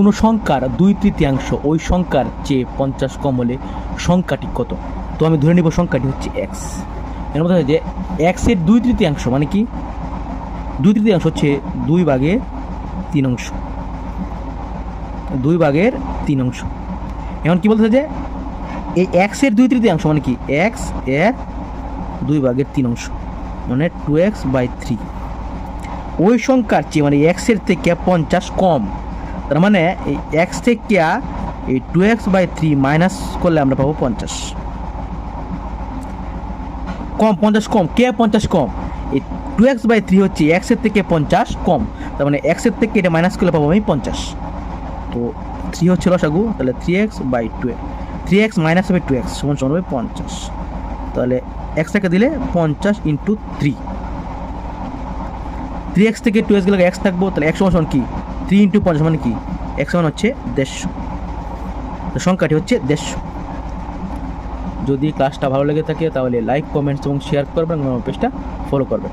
কোনো সংখ্যার দুই তৃতীয়াংশ, ওই সংখ্যার চেয়ে পঞ্চাশ কম হলে সংখ্যাটি কত? তো আমি ধরে নিব সংখ্যাটি হচ্ছে এক্সের মধ্যে যে এক্সের দুই তৃতীয়াংশ মানে কি? দুই তৃতীয়াংশ হচ্ছে দুই ভাগের তিন অংশ। দুই ভাগের তিন অংশ। এখন কি বলতে যে এই এক্সের দুই তৃতীয়াংশ মানে কি? এক্সের দুই ভাগের তিন অংশ। মানে টু এক্স বাই থ্রি ওই সংখ্যার চেয়ে মানে এক্সের থেকে পঞ্চাশ কম। তার মানে এই এক্স থেকে এই two x by three minus করলে আমরা পাবো পঞ্চাশ। কম পঞ্চাশ কম। কে পঞ্চাশ কম? এই টু এক্স বাই থ্রি হচ্ছে এক্সের থেকে পঞ্চাশ কম। তার মানে এক্সের থেকে এটা মাইনাস করলে পাবো আমি পঞ্চাশ। তো থ্রি হচ্ছে লসাগু তাহলে three x by two three x minus হবে টু এক্স সমান সমান হবে পঞ্চাশ। তাহলে এক্সটাকে দিলে পঞ্চাশ ইন্টু থ্রি থ্রি এক্স থেকে টু এক্স গেলে এক্স থাকব, তাহলে এক্স সমান কি? থ্রি ইন্টু পঞ্চাশ মানে কি? একশো মান হচ্ছে দেড়শো। তো সংখ্যাটি হচ্ছে দেড়শো। যদি ক্লাসটা ভালো লেগে থাকে তাহলে লাইক কমেন্টস এবং শেয়ার করবেন এবং পেজটা ফলো করবেন।